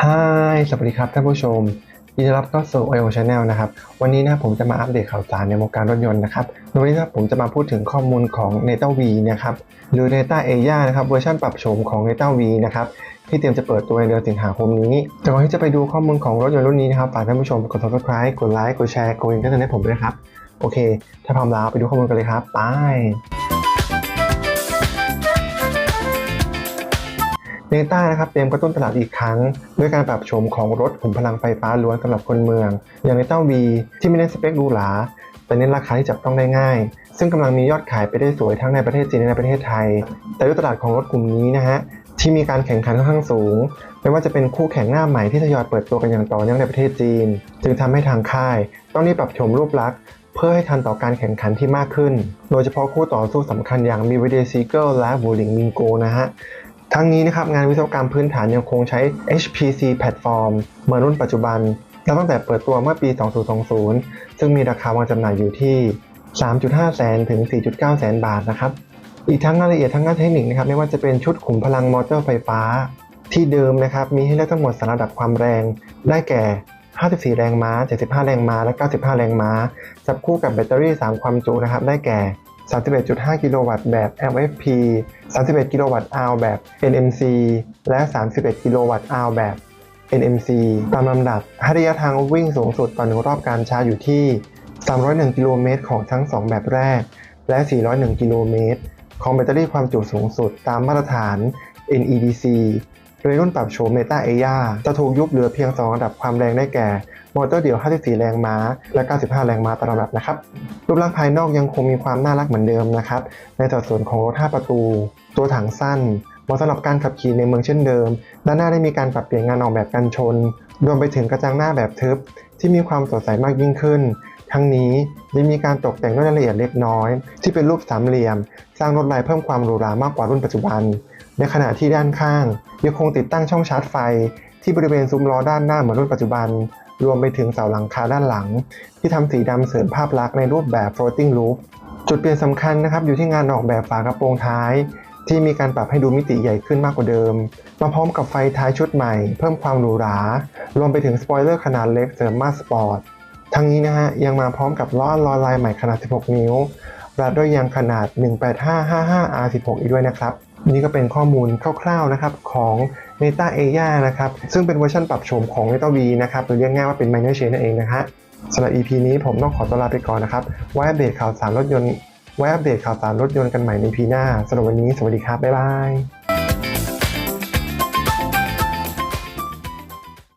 ฮายสวัสดีครับท่านผู้ชมยินดีต้อนรับเข้าสู่ OIO Channel นะครับ วันนี้นะผมจะมาอัปเดตข่าวสารในวงการรถยนต์นะครับวันนี้นะผมจะมาพูดถึงข้อมูลของ n e t a V นะครับ หรือ n e t a a y a นะครับเวอร์ชันปรับโฉมของ n e t a V นะครับที่เตรียมจะเปิดตัวในเดือนสิงหาคมนี้แต่ก่อนที่จะไปดูข้อมูลของรถยนต์รุ่นนี้นะครับฝากท่านผู้ชมกด subscribe กดไลค์กดแชร์กดกระดิ่งให้ผมด้วยนะครับ โอเค ถ้าพร้อมแล้วไปดูข้อมูลกันเลยครับไป เนต้านะครับเตรียมกระตุ้นตลาดอีกครั้ง ด้วยการปรับโฉมของรถขุมพลังไฟฟ้าล้วนสำหรับคนเมือง อย่างเนต้าวีที่ไม่เน้นสเปคหรูหราแต่เน้นราคาที่จับต้องได้ง่าย ซึ่งกำลังมียอดขายไปได้สวยทั้งในประเทศจีนและในประเทศไทย แต่ด้วยตลาดของรถกลุ่มนี้นะฮะที่มีการแข่งขันค่อนข้างสูง ไม่ว่าจะเป็นคู่แข่งหน้าใหม่ที่ทยอยเปิดตัวกันอย่างต่อเนื่องในประเทศจีน จึงทำให้ทางค่าย ต้องรีบปรับโฉมรูปลักษณ์เพื่อให้ทันต่อการแข่งขันที่มากขึ้น โดยเฉพาะคู่ต่อสู้สำคัญอย่างมีว d เดซีเกิลและบูลิงมิงโกนะฮะ ทั้งนี้นะครับงานวิศวกรรมพื้นฐานยังคงใช้ HPC แพลตฟอร์มเหมือนรุ่นปัจจุบันและตั้งแต่เปิดตัวเมื่อปี 2020 ซึ่งมีราคาวางจำหน่ายอยู่ที่ 3.5 แสนถึง 4.9 แสนบาทนะครับ อีกทั้งรายละเอียดทั้งด้านเทคนิคนะครับไม่ว่าจะเป็นชุดขุมพลังมอเตอร์ไฟฟ้า ที่เดิมนะครับมีให้เลือกทั้งหมดสามระดับความแรง ได้แก่ 54 แรงม้า 75 แรงม้า และ 95 แรงม้า จับคู่กับแบตเตอรี่ 3 ความจุนะครับได้แก่ 31.5 กิโลวัตต์แบบ LFP 31 กิโลวัตต์ hour แบบ NMC และ 31 กิโลวัตต์ hour แบบ NMC ตามลำดับห้ระยะทางวิ่งสูงสุดต่อหนึ่งรอบการชาร์จอยู่ที่ 301 กิโลเมตรของทั้ง 2 แบบแรก และ 401 กิโลเมตรของแบตเตอรี่ความจุสูงสุดตามมาตรฐาน NEDC โดยรุ่นปรับโฉม Meta a y a จะถูกยุบเหลือเพียง 2 ระดับความแรงได้แก่ มอเตอร์เดี่ยว 54 แรงม้า และ 95 แรงม้าตามลำดับนะครับ รูปลักษณ์ภายนอกยังคงมีความน่ารักเหมือนเดิมนะครับ ในสัดส่วนของรถ 5 ประตู ตัวถังสั้นเหมาะสำหรับการขับขี่ในเมืองเช่นเดิม ด้านหน้าได้มีการปรับเปลี่ยนงานออกแบบกันชน รวมไปถึงกระจังหน้าแบบทึบ ที่มีความสดใสมากยิ่งขึ้น ทั้งนี้ยังมีการตกแต่งด้วยรายละเอียดเล็กน้อย ที่เป็นรูปสามเหลี่ยม สร้างลวดลายเพิ่มความหรูหรามากกว่ารุ่นปัจจุบัน ในขณะที่ด้านข้าง ยังคงติดตั้งช่องชาร์จไฟ ที่บริเวณซุ้มล้อด้านหน้าเหมือนรุ่นปัจจุบัน รวมไปถึงเสาหลังคาด้านหลัง ที่ทำสีดำเสริมภาพลักษณ์ในรูปแบบ floating roof จุดเปลี่ยนสำคัญนะครับอยู่ที่งานออกแบบฝากระโปรงท้าย ที่มีการปรับให้ดูมิติใหญ่ขึ้นมากกว่าเดิม มาพร้อมกับไฟท้ายชุดใหม่ เพิ่มความหรูหรารวมไปถึงสปอยเลอร์ขนาดเล็กเสริมมาสปอร์ต ทั้งนี้นะฮะยังมาพร้อมกับล้อลอลายใหม่ขนาด 16 นิ้วรัดด้วยยางขนาด 18555R16 อีกด้วยนะครับนี่ก็เป็นข้อมูลคร่าวๆนะครับของ Meta a y a นะครับซึ่งเป็นเวอร์ชันปรับโฉมของ Meta V นะครับหรือเรียกง่ายว่าเป็น Minor Change นั่นเองนะฮะสำหรับ EP นี้ผมต้องขอตัวลาไปก่อนนะครับไว้อัปเดตข่าวสารรถยนต์ไว้อัปเดตข่าวสารรถยนต์กันใหม่ใน EP หน้าสำหรับวันนี้สวัสดีครับ บ๊ายบาย